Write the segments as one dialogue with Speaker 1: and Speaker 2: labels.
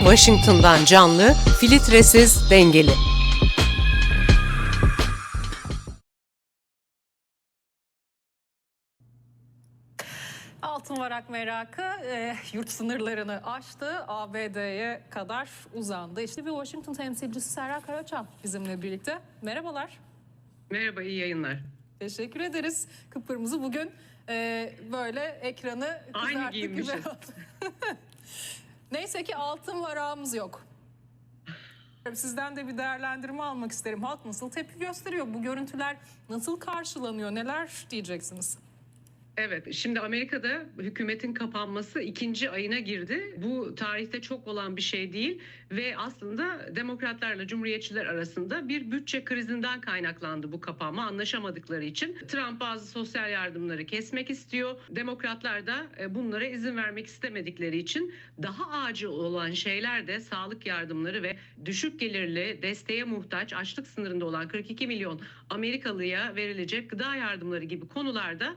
Speaker 1: Washington'dan canlı, filtresiz, dengeli.
Speaker 2: Altın varak merakı e, yurt sınırlarını aştı, ABD'ye kadar uzandı. İşte bir Washington temsilcisi Serra Karaçam bizimle birlikte. Merhabalar.
Speaker 3: Merhaba, iyi yayınlar.
Speaker 2: Teşekkür ederiz. Kıpkırmızı bugün e, böyle ekranı
Speaker 3: Aynı
Speaker 2: kızarttık gibi
Speaker 3: giyinmişiz.
Speaker 2: Neyse ki altın varağımız yok. Sizden de bir değerlendirme almak isterim. Halk nasıl tepki gösteriyor? Bu görüntüler nasıl karşılanıyor? Neler diyeceksiniz?
Speaker 3: Evet, şimdi Amerika'da hükümetin kapanması ikinci ayına girdi. Bu tarihte çok olan bir şey değil ve aslında demokratlarla cumhuriyetçiler arasında bir bütçe krizinden kaynaklandı bu kapanma anlaşamadıkları için. Trump bazı sosyal yardımları kesmek istiyor. Demokratlar da e, bunlara izin vermek istemedikleri için daha acil olan şeyler de sağlık yardımları ve düşük gelirli desteğe muhtaç açlık sınırında olan 42 milyon Amerikalıya verilecek gıda yardımları gibi konularda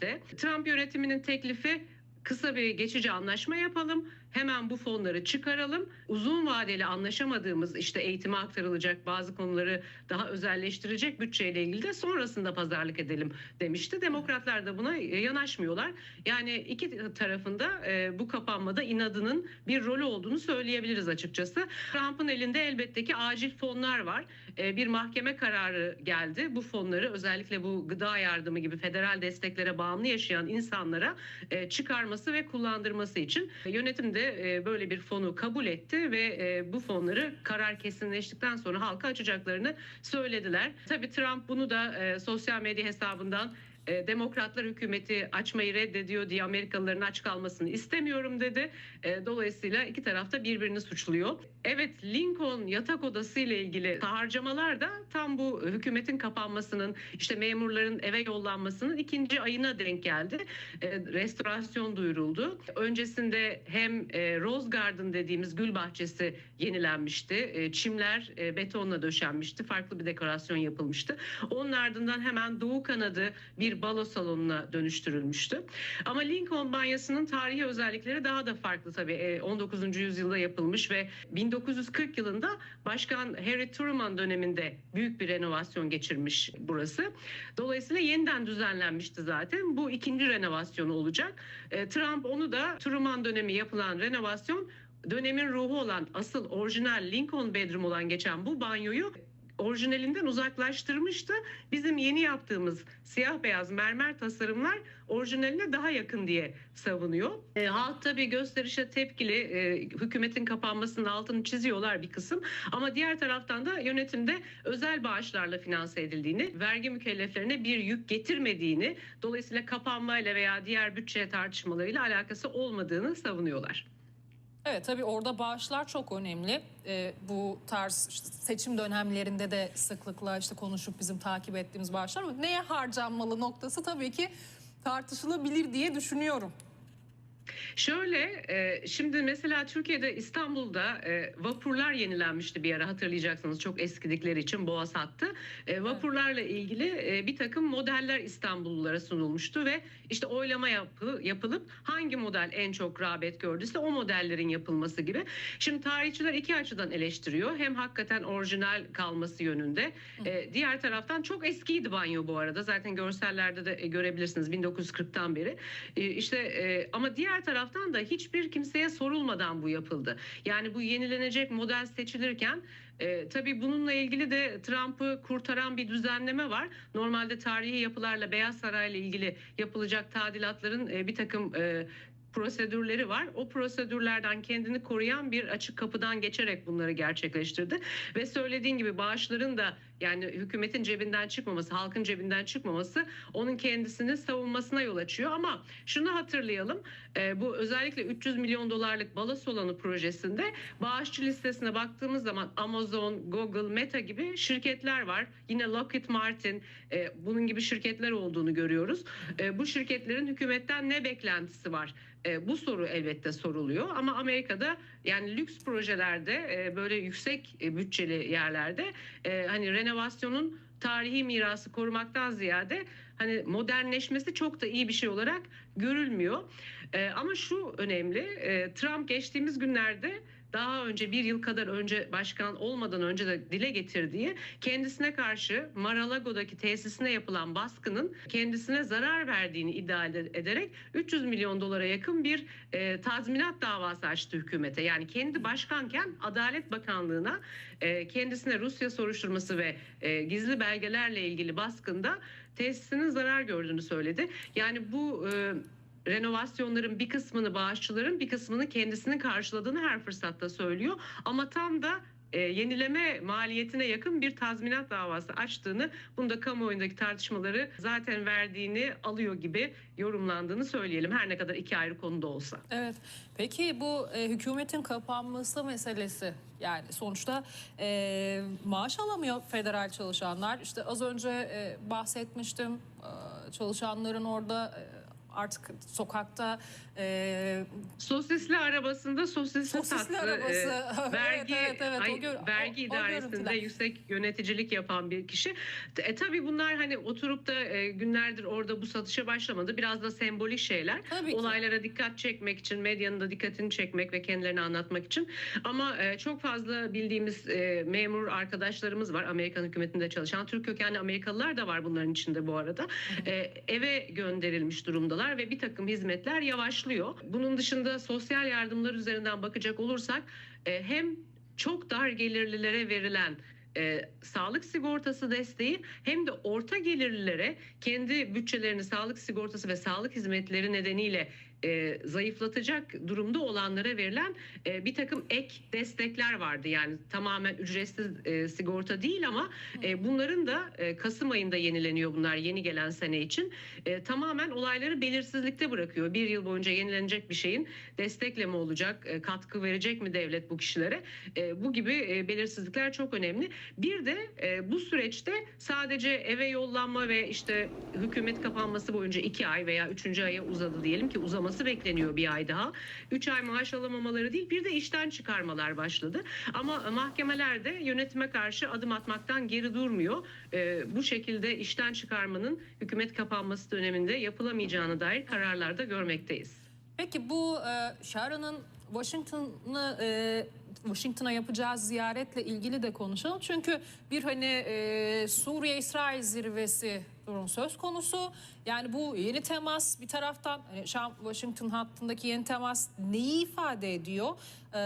Speaker 3: gecikmekte. Trump yönetiminin teklifi kısa bir geçici anlaşma yapalım. Hemen bu fonları çıkaralım. Uzun vadeli anlaşamadığımız işte eğitime aktarılacak bazı konuları daha özelleştirecek bütçeyle ilgili de sonrasında pazarlık edelim demişti. Demokratlar da buna yanaşmıyorlar. Yani iki tarafında e, bu kapanmada inadının bir rolü olduğunu söyleyebiliriz açıkçası. Trump'ın elinde elbette ki acil fonlar var. E, bir mahkeme kararı geldi. Bu fonları özellikle bu gıda yardımı gibi federal desteklere bağımlı yaşayan insanlara e, çıkarması ve kullandırması için yönetim de e, böyle bir fonu kabul etti ve e, bu fonları karar kesinleştikten sonra halka açacaklarını söylediler. Tabii Trump bunu da e, sosyal medya hesabından e, Demokratlar hükümeti açmayı reddediyor diye Amerikalıların aç kalmasını istemiyorum dedi. E, dolayısıyla iki tarafta birbirini suçluyor. Evet Lincoln yatak odası ile ilgili harcamalar da tam bu hükümetin kapanmasının işte memurların eve yollanmasının ikinci ayına denk geldi. E, restorasyon duyuruldu. Öncesinde hem Rose Garden dediğimiz gül bahçesi yenilenmişti. Çimler betonla döşenmişti. Farklı bir dekorasyon yapılmıştı. Onun ardından hemen Doğu kanadı bir balo salonuna dönüştürülmüştü. Ama Lincoln banyasının tarihi özellikleri daha da farklı tabii. E, 19. yüzyılda yapılmış ve 1940 yılında Başkan Harry Truman döneminde büyük bir renovasyon geçirmiş burası. Dolayısıyla yeniden düzenlenmişti zaten. Bu ikinci renovasyonu olacak. E, Trump onu da Truman dönemi yapılan renovasyon dönemin ruhu olan asıl orijinal Lincoln bedroom olan geçen bu banyoyu orijinalinden uzaklaştırmıştı. Bizim yeni yaptığımız siyah beyaz mermer tasarımlar orijinaline daha yakın diye savunuyor. E, halk tabii gösterişe tepkili, e, hükümetin kapanmasının altını çiziyorlar bir kısım. Ama diğer taraftan da yönetimde özel bağışlarla finanse edildiğini, vergi mükelleflerine bir yük getirmediğini, dolayısıyla kapanmayla veya diğer bütçe tartışmalarıyla alakası olmadığını savunuyorlar.
Speaker 2: Evet tabii orada bağışlar çok önemli. Ee, bu tarz işte seçim dönemlerinde de sıklıkla işte konuşup bizim takip ettiğimiz bağışlar neye harcanmalı noktası tabii ki tartışılabilir diye düşünüyorum.
Speaker 3: Şöyle, e, şimdi mesela Türkiye'de İstanbul'da e, vapurlar yenilenmişti bir ara hatırlayacaksınız çok eskidikleri için Boğaz hattı. E, vapurlarla ilgili e, bir takım modeller İstanbullulara sunulmuştu ve işte oylama yapı, yapılıp hangi model en çok rağbet gördüyse o modellerin yapılması gibi. Şimdi tarihçiler iki açıdan eleştiriyor. Hem hakikaten orijinal kalması yönünde. E, diğer taraftan çok eskiydi banyo bu arada. Zaten görsellerde de görebilirsiniz 1940'tan beri. E, işte e, ama diğer taraftan da hiçbir kimseye sorulmadan bu yapıldı. Yani bu yenilenecek model seçilirken e, tabii bununla ilgili de Trump'ı kurtaran bir düzenleme var. Normalde tarihi yapılarla Beyaz Saray'la ilgili yapılacak tadilatların e, bir takım e, prosedürleri var. O prosedürlerden kendini koruyan bir açık kapıdan geçerek bunları gerçekleştirdi. Ve söylediğin gibi bağışların da yani hükümetin cebinden çıkmaması, halkın cebinden çıkmaması onun kendisini savunmasına yol açıyor. Ama şunu hatırlayalım. e, bu özellikle 300 milyon dolarlık Balas Olanı projesinde bağışçı listesine baktığımız zaman Amazon, Google, Meta gibi şirketler var. Yine Lockheed Martin e, bunun gibi şirketler olduğunu görüyoruz. E, bu şirketlerin hükümetten ne beklentisi var? Bu soru elbette soruluyor ama Amerika'da yani lüks projelerde e, böyle yüksek e, bütçeli yerlerde e, hani renovasyonun tarihi mirası korumaktan ziyade hani modernleşmesi çok da iyi bir şey olarak görülmüyor. Ama şu önemli, Trump geçtiğimiz günlerde daha önce bir yıl kadar önce başkan olmadan önce de dile getirdiği kendisine karşı Mar-a-Lago'daki tesisine yapılan baskının kendisine zarar verdiğini iddia ede- ederek 300 milyon dolara yakın bir e, tazminat davası açtı hükümete. Yani kendi başkanken Adalet Bakanlığı'na e, kendisine Rusya soruşturması ve e, gizli belgelerle ilgili baskında tesisinin zarar gördüğünü söyledi. Yani bu e, renovasyonların bir kısmını bağışçıların bir kısmını kendisinin karşıladığını her fırsatta söylüyor. Ama tam da e, yenileme maliyetine yakın bir tazminat davası açtığını, bunu da kamuoyundaki tartışmaları zaten verdiğini alıyor gibi yorumlandığını söyleyelim. Her ne kadar iki ayrı konuda olsa.
Speaker 2: Evet. Peki bu e, hükümetin kapanması meselesi yani sonuçta e, maaş alamıyor federal çalışanlar. İşte az önce e, bahsetmiştim e, çalışanların orada e, artık sokakta e,
Speaker 3: Sosisli arabasında sosisli,
Speaker 2: Sosisli
Speaker 3: tatlı,
Speaker 2: arabası.
Speaker 3: e, vergi,
Speaker 2: Evet, evet, evet. O
Speaker 3: ay,
Speaker 2: gör-
Speaker 3: vergi
Speaker 2: o- o
Speaker 3: idaresinde
Speaker 2: görüntüler.
Speaker 3: yüksek yöneticilik yapan bir kişi. E, tabii bunlar hani oturup da e, günlerdir orada bu satışa başlamadı. Biraz da sembolik şeyler.
Speaker 2: Tabii ki.
Speaker 3: Olaylara dikkat çekmek için, medyanın da dikkatini çekmek ve kendilerini anlatmak için. Ama e, çok fazla bildiğimiz e, memur arkadaşlarımız var. Amerikan hükümetinde çalışan. Türk kökenli Amerikalılar da var bunların içinde bu arada. E, eve gönderilmiş durumdalar ve bir takım hizmetler yavaşlıyor. Bunun dışında sosyal yardımlar üzerinden bakacak olursak e, hem çok dar gelirlilere verilen e, sağlık sigortası desteği hem de orta gelirlilere kendi bütçelerini sağlık sigortası ve sağlık hizmetleri nedeniyle e, zayıflatacak durumda olanlara verilen e, bir takım ek destekler vardı. Yani tamamen ücretsiz e, sigorta değil ama e, bunların da e, Kasım ayında yenileniyor bunlar yeni gelen sene için. E, tamamen olayları belirsizlikte bırakıyor. Bir yıl boyunca yenilenecek bir şeyin destekle mi olacak, e, katkı verecek mi devlet bu kişilere? E, bu gibi e, belirsizlikler çok önemli. Bir de e, bu süreçte sadece eve yollanma ve işte hükümet kapanması boyunca iki ay veya üçüncü aya uzadı diyelim ki uzaması bekleniyor bir ay daha. Üç ay maaş alamamaları değil bir de işten çıkarmalar başladı. Ama mahkemeler de yönetime karşı adım atmaktan geri durmuyor. E, bu şekilde işten çıkarmanın hükümet kapanması döneminde yapılamayacağına dair kararlarda görmekteyiz.
Speaker 2: Peki bu e, Sharon'ın Washington'ı e, Washington'a yapacağı ziyaretle ilgili de konuşalım. Çünkü bir hani e, Suriye-İsrail zirvesi durum söz konusu. Yani bu yeni temas bir taraftan hani Şam Washington hattındaki yeni temas neyi ifade ediyor? E,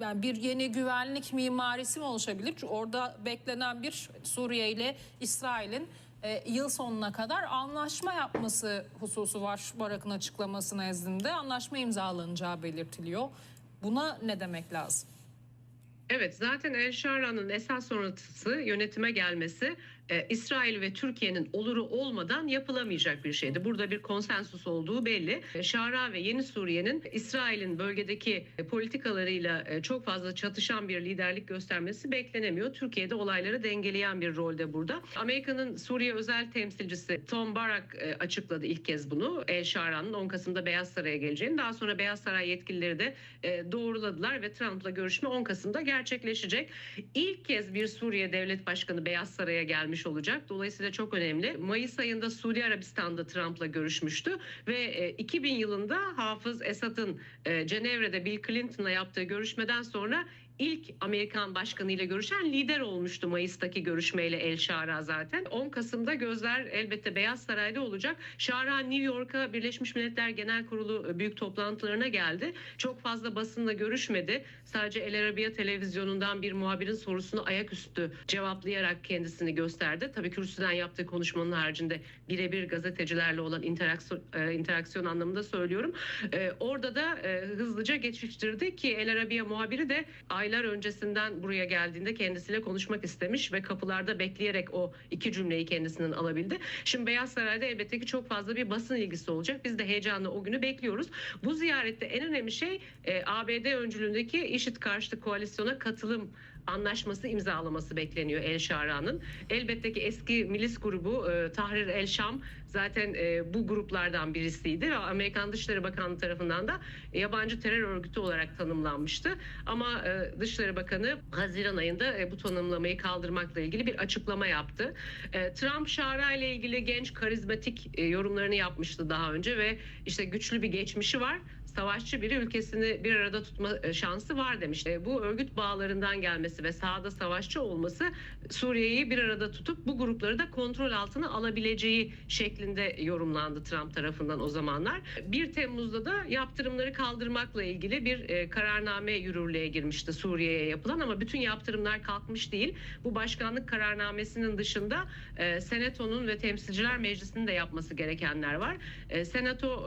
Speaker 2: yani bir yeni güvenlik mimarisi mi oluşabilir? Çünkü orada beklenen bir Suriye ile İsrail'in e, yıl sonuna kadar anlaşma yapması hususu var Barak'ın açıklaması nezdinde. Anlaşma imzalanacağı belirtiliyor. Buna ne demek lazım?
Speaker 3: Evet zaten El Şara'nın esas sonrası yönetime gelmesi e, İsrail ve Türkiye'nin oluru olmadan yapılamayacak bir şeydi. Burada bir konsensus olduğu belli. E, Şara ve Yeni Suriye'nin İsrail'in bölgedeki e, politikalarıyla çok fazla çatışan bir liderlik göstermesi beklenemiyor. Türkiye'de olayları dengeleyen bir rolde burada. Amerika'nın Suriye özel temsilcisi Tom Barak açıkladı ilk kez bunu. El Şara'nın 10 Kasım'da Beyaz Saray'a geleceğini. Daha sonra Beyaz Saray yetkilileri de doğruladılar ve Trump'la görüşme 10 Kasım'da gerçekleşecek. İlk kez bir Suriye Devlet Başkanı Beyaz Saray'a gelmiş olacak. Dolayısıyla çok önemli. Mayıs ayında Suudi Arabistan'da Trump'la görüşmüştü ve e, 2000 yılında Hafız Esad'ın e, Cenevre'de Bill Clinton'la yaptığı görüşmeden sonra ilk Amerikan başkanıyla görüşen lider olmuştu Mayıs'taki görüşmeyle El Şara zaten. 10 Kasım'da gözler elbette Beyaz Saray'da olacak. Şara New York'a Birleşmiş Milletler Genel Kurulu büyük toplantılarına geldi. Çok fazla basınla görüşmedi. Sadece El Arabiya televizyonundan bir muhabirin sorusunu ayaküstü cevaplayarak kendisini gösterdi. Tabii kürsüden yaptığı konuşmanın haricinde birebir gazetecilerle olan interaksiyon, e, interaksiyon anlamında söylüyorum. E, orada da e, hızlıca geçiştirdi ki El Arabiya muhabiri de aylar öncesinden buraya geldiğinde kendisiyle konuşmak istemiş ve kapılarda bekleyerek o iki cümleyi kendisinden alabildi. Şimdi Beyaz Saray'da elbette ki çok fazla bir basın ilgisi olacak. Biz de heyecanla o günü bekliyoruz. Bu ziyarette en önemli şey e, ABD öncülüğündeki IŞİD karşıtı koalisyona katılım anlaşması imzalaması bekleniyor El Şara'nın. Elbette ki eski milis grubu e, Tahrir El Şam zaten e, bu gruplardan birisiydi ve Amerikan Dışişleri Bakanlığı tarafından da yabancı terör örgütü olarak tanımlanmıştı. Ama e, Dışişleri Bakanı Haziran ayında e, bu tanımlamayı kaldırmakla ilgili bir açıklama yaptı. E, Trump Şara ile ilgili genç karizmatik e, yorumlarını yapmıştı daha önce ve işte güçlü bir geçmişi var. Savaşçı biri ülkesini bir arada tutma e, şansı var demiş. E, Bu örgüt bağlarından gelmesi ve sahada savaşçı olması Suriye'yi bir arada tutup bu grupları da kontrol altına alabileceği şeklinde yorumlandı Trump tarafından o zamanlar. 1 Temmuz'da da yaptırımları kaldırmakla ilgili bir e, kararname yürürlüğe girmişti Suriye'ye yapılan ama bütün yaptırımlar kalkmış değil. Bu başkanlık kararnamesinin dışında Senato'nun ve Temsilciler Meclisi'nin de yapması gerekenler var. Senato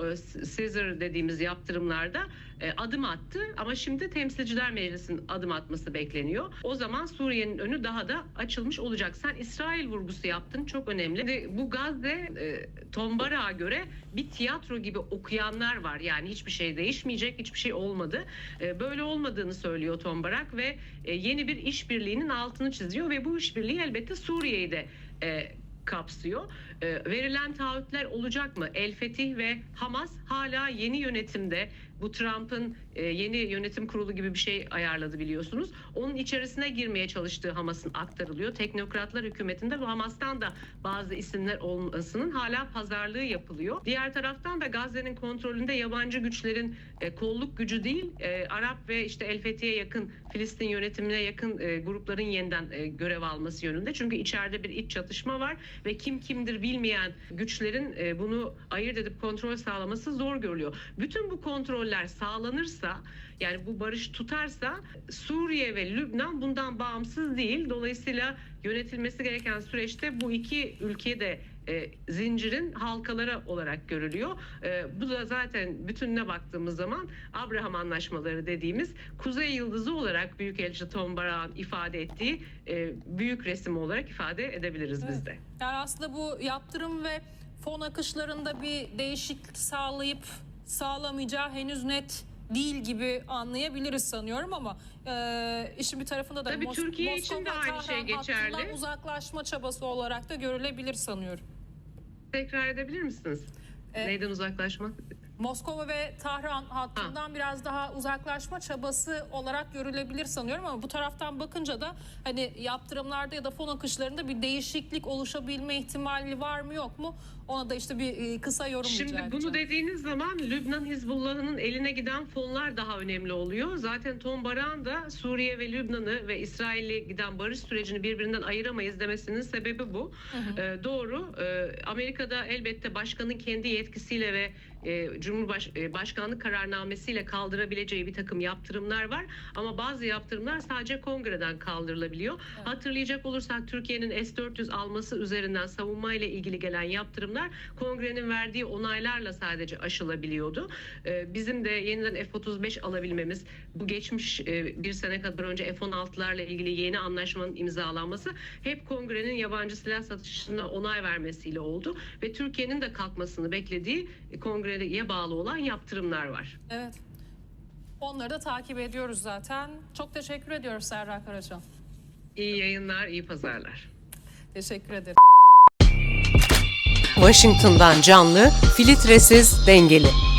Speaker 3: Caesar dediğimiz yaptırımlarda e, adım attı ama şimdi Temsilciler Meclisi'nin adım atması bekleniyor. O zaman Suriye'nin önü daha da açılmış olacak. Sen İsrail vurgusu yaptın çok önemli. Şimdi Bu Gazze e, Tom Barak'a göre bir tiyatro gibi okuyanlar var. Yani hiçbir şey değişmeyecek, hiçbir şey olmadı. E, Böyle olmadığını söylüyor Tom Barak ve e, yeni bir işbirliğinin altını çiziyor ve bu işbirliği elbette Suriye'yi de e, kapsıyor. E, verilen taahhütler olacak mı? El Fetih ve Hamas hala yeni yönetimde. Bu Trump'ın e, yeni yönetim kurulu gibi bir şey ayarladı biliyorsunuz. Onun içerisine girmeye çalıştığı Hamas'ın aktarılıyor. Teknokratlar hükümetinde ve Hamas'tan da bazı isimler olmasının hala pazarlığı yapılıyor. Diğer taraftan da Gazze'nin kontrolünde yabancı güçlerin e, kolluk gücü değil, e, Arap ve işte El Fethi'ye yakın, Filistin yönetimine yakın grupların yeniden görev alması yönünde. Çünkü içeride bir iç çatışma var ve kim kimdir bilmeyen güçlerin e, bunu ayırt edip kontrol sağlaması zor görülüyor. Bütün bu kontroller sağlanırsa yani bu barış tutarsa Suriye ve Lübnan bundan bağımsız değil. Dolayısıyla yönetilmesi gereken süreçte bu iki ülke de e, zincirin halkaları olarak görülüyor. E, bu da zaten bütününe baktığımız zaman Abraham Anlaşmaları dediğimiz Kuzey Yıldızı olarak Büyükelçi Tom Barak'ın ifade ettiği e, büyük resim olarak ifade edebiliriz biz de.
Speaker 2: Yani aslında bu yaptırım ve fon akışlarında bir değişiklik sağlayıp sağlamayacağı henüz net değil gibi anlayabiliriz sanıyorum ama e, işin bir tarafında da
Speaker 3: Tabii
Speaker 2: Mos-
Speaker 3: Türkiye için de
Speaker 2: Moskova,
Speaker 3: aynı şey geçerli.
Speaker 2: uzaklaşma çabası olarak da görülebilir sanıyorum.
Speaker 3: Tekrar edebilir misiniz?
Speaker 2: E,
Speaker 3: Neyden uzaklaşma?
Speaker 2: Moskova ve Tahran hattından biraz daha uzaklaşma çabası olarak görülebilir sanıyorum ama bu taraftan bakınca da hani yaptırımlarda ya da fon akışlarında bir değişiklik oluşabilme ihtimali var mı yok mu? Ona da işte bir e, kısa yorum
Speaker 3: Şimdi bunu dediğiniz zaman Lübnan Hizbullah'ının eline giden fonlar daha önemli oluyor. Zaten Tom Barak'ın da Suriye ve Lübnan'ı ve İsrail'e giden barış sürecini birbirinden ayıramayız demesinin sebebi bu. Ee, doğru. Ee, Amerika'da elbette başkanın kendi yetkisiyle ve e, Cumhurbaş e, Başkanlık kararnamesiyle kaldırabileceği bir takım yaptırımlar var. Ama bazı yaptırımlar sadece kongreden kaldırılabiliyor. Hatırlayacak olursak Türkiye'nin S-400 alması üzerinden savunma ile ilgili gelen yaptırımlar kongrenin verdiği onaylarla sadece aşılabiliyordu. Ee, bizim de yeniden F-35 alabilmemiz, bu geçmiş e, bir sene kadar önce F-16'larla ilgili yeni anlaşmanın imzalanması hep kongrenin yabancı silah satışına onay vermesiyle oldu ve Türkiye'nin de kalkmasını beklediği e, kongreye bağlı olan yaptırımlar var.
Speaker 2: Evet. Onları da takip ediyoruz zaten. Çok teşekkür ediyoruz Serra Karaca.
Speaker 3: İyi yayınlar, iyi pazarlar.
Speaker 2: Teşekkür ederim.
Speaker 1: Washington'dan canlı, filtresiz, dengeli.